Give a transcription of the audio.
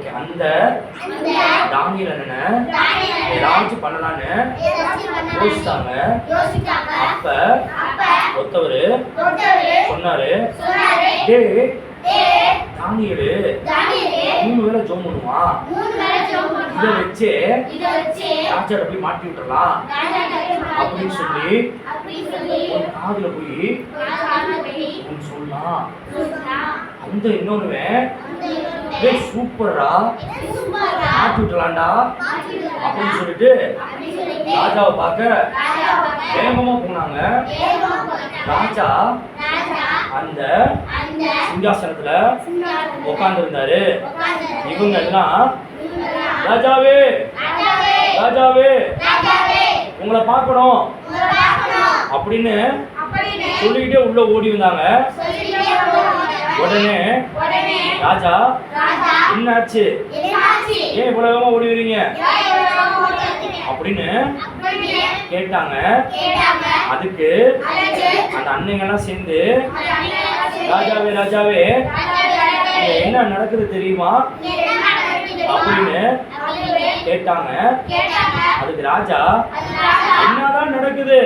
Okay அந்த Daniel அண்ணனை ஏதாச்சும் பண்ணலான்னு யோசிச்சாங்க. அப்ப ஒருத்தவர் சொன்னாரு டேய் தானியலு மூணு வேளை ஜோம் பண்ணுவான் இதை வச்சு ராஜாட்ட போய் மாட்டி விட்டுறலாம். அப்படின்னு சொல்லி காதுல போய் சொல்லலாம் அந்த இன்னொருவன் டேய் சூப்பர்ரா. மாட்டி விட்டுறலாம்டா அப்படின்னு சொல்லிட்டு ராஜாவை பார்க்க வேகமா போனாங்க. ராஜா அந்த சிங்காசனத்துல உட்கார்ந்து இருந்தாரு இவங்க எல்லாம் ராஜாவே. ராஜாவே. உங்களை பார்க்கணும். அப்படின்னு சொல்லிக்கிட்டே உள்ள ஓடி வந்தாங்க. உடனே ராஜா என்னாச்சு? ஏன் வேகமா ஓடி வரீங்க அப்படின்னு கேட்டாங்க. அதுக்கு அந்த அண்ணங்கெல்லாம் சேர்ந்து ராஜாவே ராஜாவே என்ன நடக்குது தெரியுமா? அப்படின்னு கேட்டாங்க. அதுக்கு ராஜா என்னதான் நடக்குது?